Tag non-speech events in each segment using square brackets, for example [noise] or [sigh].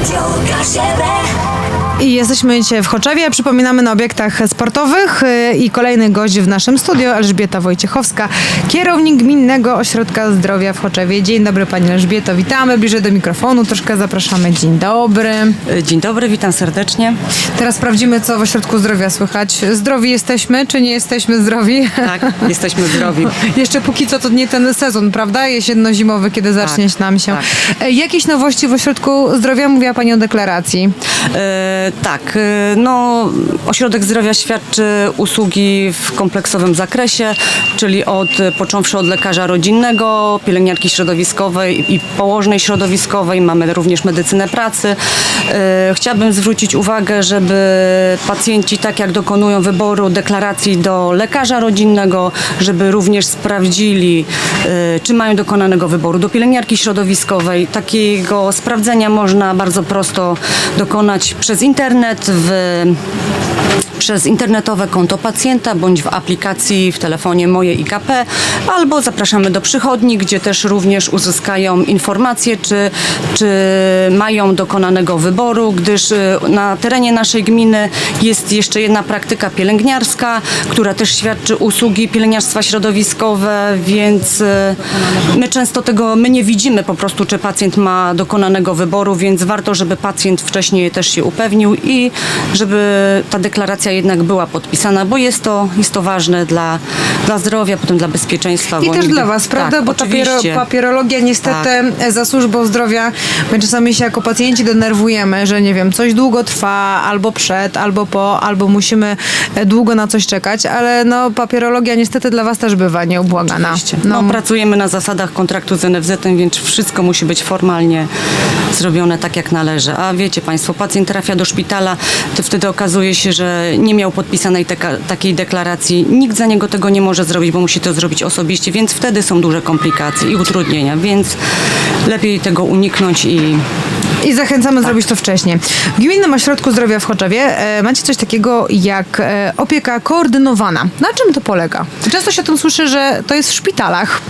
Radio KSIB. I jesteśmy dzisiaj w Choczewie. Przypominamy na obiektach sportowych y, i kolejny gość w naszym studio, Elżbieta Wojciechowska, kierownik Gminnego Ośrodka Zdrowia w Choczewie. Dzień dobry Pani Elżbieto, witamy. Bliżej do mikrofonu troszkę zapraszamy. Dzień dobry. Dzień dobry, witam serdecznie. Teraz sprawdzimy, co w Ośrodku Zdrowia słychać. Zdrowi jesteśmy, czy nie jesteśmy zdrowi? Tak, jesteśmy zdrowi. [laughs] Jeszcze póki co to nie ten sezon, prawda? Jesienno-zimowy, kiedy zacznie Tak, nam się. tak. E, Jakieś nowości w Ośrodku Zdrowia? Mówiła Pani o deklaracji. E, tak, e, no, Ośrodek Zdrowia świadczy usługi w kompleksowym zakresie, czyli od, począwszy od lekarza rodzinnego, pielęgniarki środowiskowej i położnej środowiskowej, mamy również medycynę pracy. E, chciałabym zwrócić uwagę, żeby pacjenci, tak jak dokonują wyboru deklaracji do lekarza rodzinnego, żeby również sprawdzili, czy mają dokonanego wyboru do pielęgniarki środowiskowej. Takiego sprawdzenia można bardzo prosto dokonać przez internet w przez internetowe konto pacjenta bądź w aplikacji w telefonie Moje IKP albo zapraszamy do przychodni, gdzie też również uzyskają informacje, czy, czy mają dokonanego wyboru, gdyż y, na terenie naszej gminy jest jeszcze jedna praktyka pielęgniarska, która też świadczy usługi pielęgniarstwa środowiskowe, więc y, my często tego, my nie widzimy po prostu, czy pacjent ma dokonanego wyboru, więc warto, żeby pacjent wcześniej też się upewnił i żeby ta deklaracja jednak była podpisana, bo jest to, jest to ważne dla, dla zdrowia, potem dla bezpieczeństwa. I też nigdy- dla Was, prawda? Tak, Bo papiero, oczywiście. papierologia niestety e, za służbą zdrowia, my czasami się jako pacjenci denerwujemy, że nie wiem, coś długo trwa, albo przed, albo po, albo musimy e, długo na coś czekać, ale no papierologia niestety dla Was też bywa nieubłagana. Oczywiście. No, pracujemy na zasadach kontraktu z NFZ-em, więc wszystko musi być formalnie zrobione tak, jak należy. A wiecie Państwo, pacjent trafia do szpitala, to wtedy okazuje się, że nie miał podpisanej teka, takiej deklaracji. Nikt za niego tego nie może zrobić, bo musi to zrobić osobiście, więc wtedy są duże komplikacje i utrudnienia, więc lepiej tego uniknąć i I zachęcamy Tak. zrobić to wcześniej. W Gminnym Ośrodku Zdrowia w Choczewie e, macie coś takiego jak e, opieka koordynowana. Na czym to polega? Często się o tym słyszy, że to jest w szpitalach.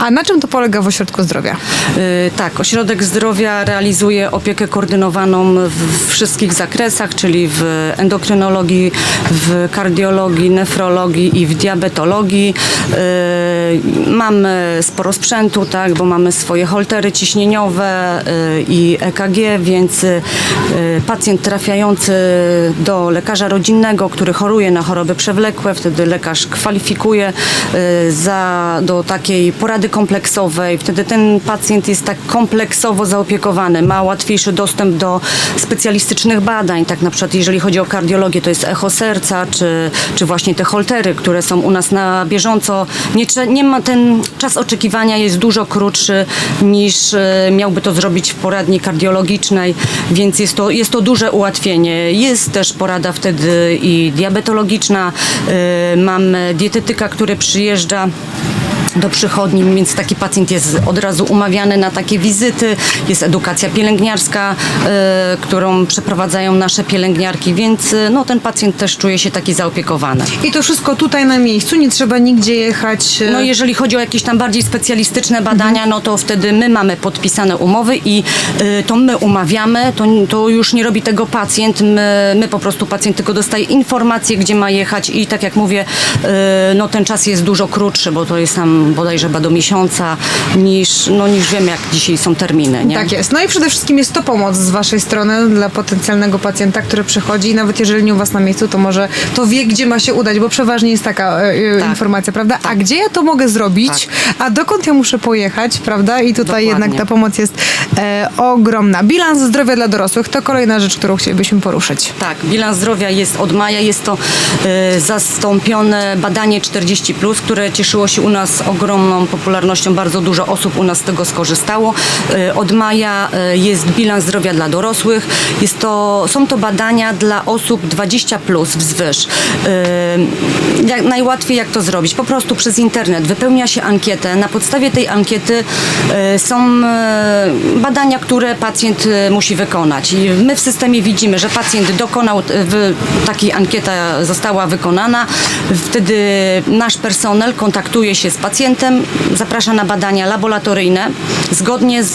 A na czym to polega w Ośrodku Zdrowia? Y, Tak, Ośrodek Zdrowia realizuje opiekę koordynowaną w wszystkich zakresach, czyli w endokrynologii, w kardiologii, nefrologii i w diabetologii. Y, Mamy sporo sprzętu, tak, bo mamy swoje holtery ciśnieniowe y, i EKG, więc y, pacjent trafiający do lekarza rodzinnego, który choruje na choroby przewlekłe, wtedy lekarz kwalifikuje y, za, do takiej porady kompleksowej. Wtedy ten pacjent jest tak kompleksowo zaopiekowany, ma łatwiejszy dostęp do specjalistycznych badań. Tak na przykład jeżeli chodzi o kardiologię, to jest echo serca, czy, czy właśnie te holtery, które są u nas na bieżąco. Nie, nie ma, ten czas oczekiwania jest dużo krótszy niż y, miałby to zrobić w poradni kardiologicznej, więc jest to, jest to duże ułatwienie. Jest też porada wtedy i diabetologiczna. Y, Mamy dietetyka, który przyjeżdża do przychodni, więc taki pacjent jest od razu umawiany na takie wizyty. Jest edukacja pielęgniarska, y, którą przeprowadzają nasze pielęgniarki, więc y, no, ten pacjent też czuje się taki zaopiekowany. I to wszystko tutaj na miejscu, nie trzeba nigdzie jechać. e, No jeżeli chodzi o jakieś tam bardziej specjalistyczne badania, no to wtedy my mamy podpisane umowy i y, to my umawiamy, to, to już nie robi tego pacjent, my, my po prostu pacjent tylko dostaje informacje, gdzie ma jechać i tak jak mówię, y, no ten czas jest dużo krótszy, bo to jest tam bodajże chyba do miesiąca, niż, no, niż wiemy jak dzisiaj są terminy, nie? Tak jest. No i przede wszystkim jest to pomoc z Waszej strony dla potencjalnego pacjenta, który przychodzi i nawet jeżeli nie u Was na miejscu, to może to wie, gdzie ma się udać, bo przeważnie jest taka e, e, Tak. informacja, prawda? A gdzie ja to mogę zrobić? A dokąd ja muszę pojechać, prawda? I tutaj Dokładnie. jednak ta pomoc jest e, ogromna. Bilans zdrowia dla dorosłych to kolejna rzecz, którą chcielibyśmy poruszyć. Tak, bilans zdrowia jest od maja, jest to e, zastąpione badanie 40, które cieszyło się u nas ogromną popularnością, bardzo dużo osób u nas z tego skorzystało. E, od maja e, jest bilans zdrowia dla dorosłych. Jest to, są to badania dla osób 20 plus wzwyż. E, jak, najłatwiej jak to zrobić? Po prostu przez internet wypełnia się ankietę. Na podstawie tej ankiety są badania, które pacjent musi wykonać. I my w systemie widzimy, że pacjent dokonał, takiej ankieta została wykonana. Wtedy nasz personel kontaktuje się z pacjentem pacjentem, zaprasza na badania laboratoryjne zgodnie z,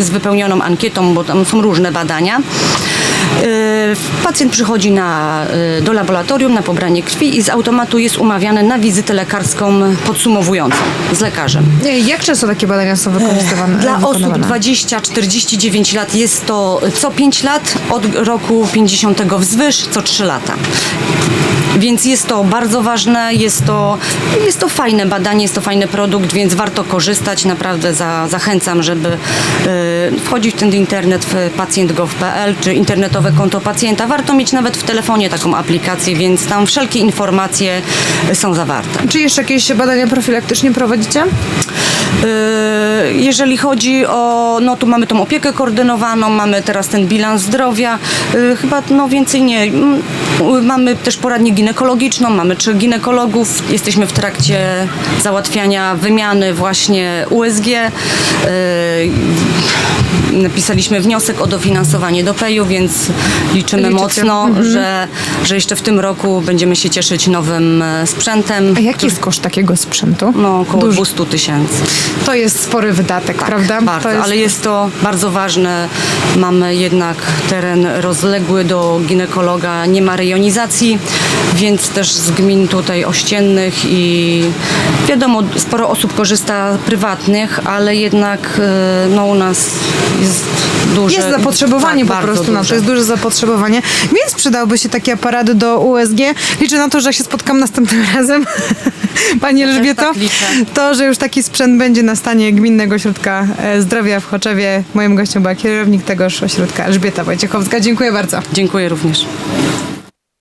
z wypełnioną ankietą, bo tam są różne badania. Y, Pacjent przychodzi na, y, do laboratorium na pobranie krwi i z automatu jest umawiany na wizytę lekarską podsumowującą z lekarzem. Jak często takie badania są wykorzystywane? Dla osób wykonywane? 20-49 lat jest to co 5 lat, od roku 50 wzwyż co 3 lata. Więc jest to bardzo ważne, jest to, jest to fajne badanie, jest to fajny produkt, więc warto korzystać. Naprawdę za, zachęcam, żeby y, wchodzić w ten internet w pacjent.gov.pl czy internetowe konto pacjenta. Warto mieć nawet w telefonie taką aplikację, więc tam wszelkie informacje są zawarte. Czy jeszcze jakieś badania profilaktycznie prowadzicie? Yy, Jeżeli chodzi o, no tu mamy tą opiekę koordynowaną, mamy teraz ten bilans zdrowia, yy, chyba no więcej nie. Mm, Mamy też poradnię ginekologiczną, mamy trzech ginekologów, jesteśmy w trakcie załatwiania wymiany właśnie USG. Napisaliśmy wniosek o dofinansowanie do PEJ-u, więc liczymy Liczycie. mocno, że, że jeszcze w tym roku będziemy się cieszyć nowym e, sprzętem. A jaki jest koszt takiego sprzętu? No, około Duży. 200 tysięcy. To jest spory wydatek, prawda? Tak, Bardzo, to jest... ale jest to bardzo ważne. Mamy jednak teren rozległy do ginekologa, nie ma rejonizacji, więc też z gmin tutaj ościennych i wiadomo, sporo osób korzysta prywatnych, ale jednak e, no, u nas jest duże. Jest zapotrzebowanie tak, po prostu na to, duże. jest duże zapotrzebowanie, więc przydałby się taki aparat do USG. Liczę na to, że się spotkam następnym [laughs] razem, Pani Elżbieto, tak to, że już taki sprzęt będzie na stanie Gminnego Ośrodka e, Zdrowia w Choczewie. Moim gościem była kierownik tegoż ośrodka Elżbieta Wojciechowska. Dziękuję bardzo. Dziękuję również.